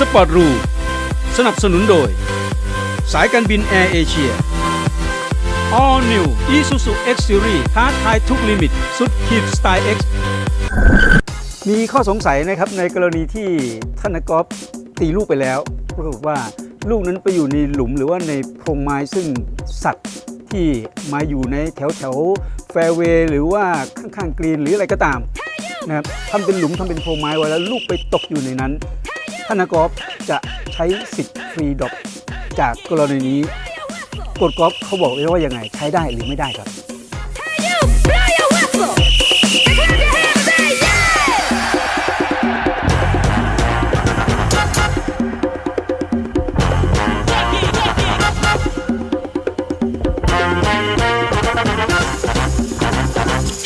สปอร์ตรูสนับสนุนโดย สายการบินแอร์เอเชีย All New Isuzu X Series ท้าทายทุกลิมิต สุดขีดสไตล์ X มีข้อสงสัยนะครับในกรณีที่ท่านนกอฟตีลูกไปแล้วปรากฏว่าลูกนั้นไปอยู่ในหลุมหรือว่าในโพรงไม้ซึ่งสัตว์ที่มาอยู่ในแถวแถวแฟร์เวย์หรือว่าข้างๆกรีนหรืออะไรก็ตามนะครับทำเป็นหลุมทำเป็นโพรงไม้ไว้แล้วลูกไปตกอยู่ในนั้น ท่านนกอฟจะใช้สิทธิ์ฟรีดรอปจากกรณีนี้กฎกอล์ฟเขาบอกไว้ว่ายังไงใช้ได้หรือไม่ได้ครับ You blow your whistle. Clap your hands, say yeah.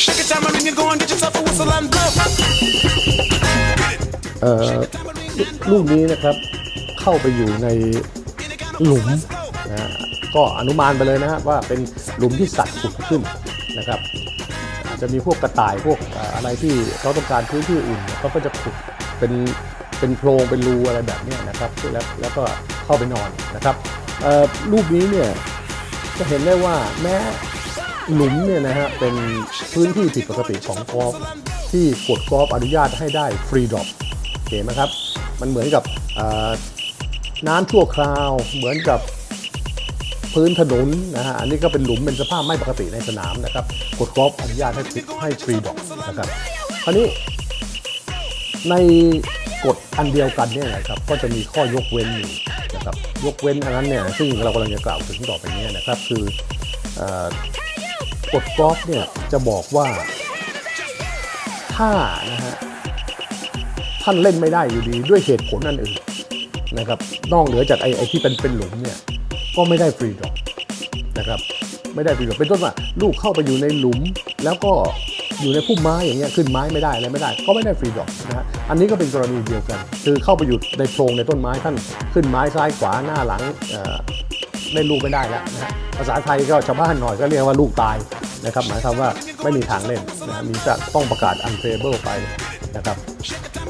Shake it, tamarind, you go and get yourself a whistle and blow. เอ่อ ลูกนี้นะครับเข้าไปอยู่ในหลุมนะฮะก็อนุมานไปเลยนะฮะว่าเป็นหลุมที่สัตว์ขุดขึ้นนะครับจะมีพวกกระต่ายพวกอะไรที่เขาต้องการพื้นที่อุ่นเขาก็จะขุดเป็นเป็นโพรงเป็นรูอะไรแบบนี้นะครับแล้วแล้วก็เข้าไปนอนนะครับเอ่อรูปนี้เนี่ยจะเห็นได้ว่าแม้หลุมเนี่ยนะฮะเป็นพื้นที่ผิดปกติของกอล์ฟที่กฎกอล์ฟอนุญาตให้ได้ฟรีดรอปโอเคไหมครับ มันเหมือนกับน้ำชั่วคราว เหมือนกับพื้นถนนนะฮะ อันนี้ก็เป็นหลุมเป็นสภาพไม่ปกติในสนามนะครับกดกอล์ฟอนุญาตให้ให้ฟรีดอกนะครับคราวนี้ในกฎอันเดียวกันเนี่ยนะครับ ก็จะมีข้อยกเว้นอยู่นะครับ ยกเว้นอันนั้นเนี่ย ซึ่งเรากำลังจะกล่าวถึงต่อไปนี้นะครับ คืออ่อกฎกอล์ฟเนี่ยจะบอกว่าถ้านะฮะ ท่านเล่นไม่ได้อยู่ดีด้วยเหตุผลนั่นเอื่นะครับนอกเหนือจากไอ้ไอที่เป็นเป็นหลุมเนี่ยก็ไม่ได้ฟรีดรอปนะครับไม่ได้ฟรีดรอปเป็นต้นว่าลูกเข้าไปอยู่ในหลุม แล้วก็อยู่ในพุ่มไม้อย่างเงี้ยขึ้นไม้ไม่ได้อะไรไม่ได้ ก็ไม่ได้ฟรีดรอปนะฮะอันนี้ก็เป็นกรณีเดียวกัน คือเข้าไปอยู่ในโพรงในต้นไม้ท่านขึ้นไม้ซ้ายขวาหน้าหลังเอ่อเล่นลูกไม่ได้แล้วนะฮะภาษาไทยก็ชาวบ้านหน่อยก็เรียกว่าลูกตายนะครับหมายความว่าไม่มีทางเล่นนะฮะมีจะต้องประกาศ unplayable ไปนะครับ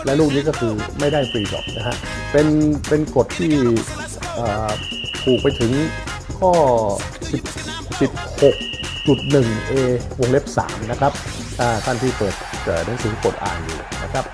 และลูกนี้ก็คือไม่ได้ฟรีดอกนะฮะเป็นเป็นกฎที่ผูกไปถึงข้อ 16.1a วงเล็บ 3 นะครับท่านที่เปิดเอ่อหนังสือกฎอ่านอยู่นะครับ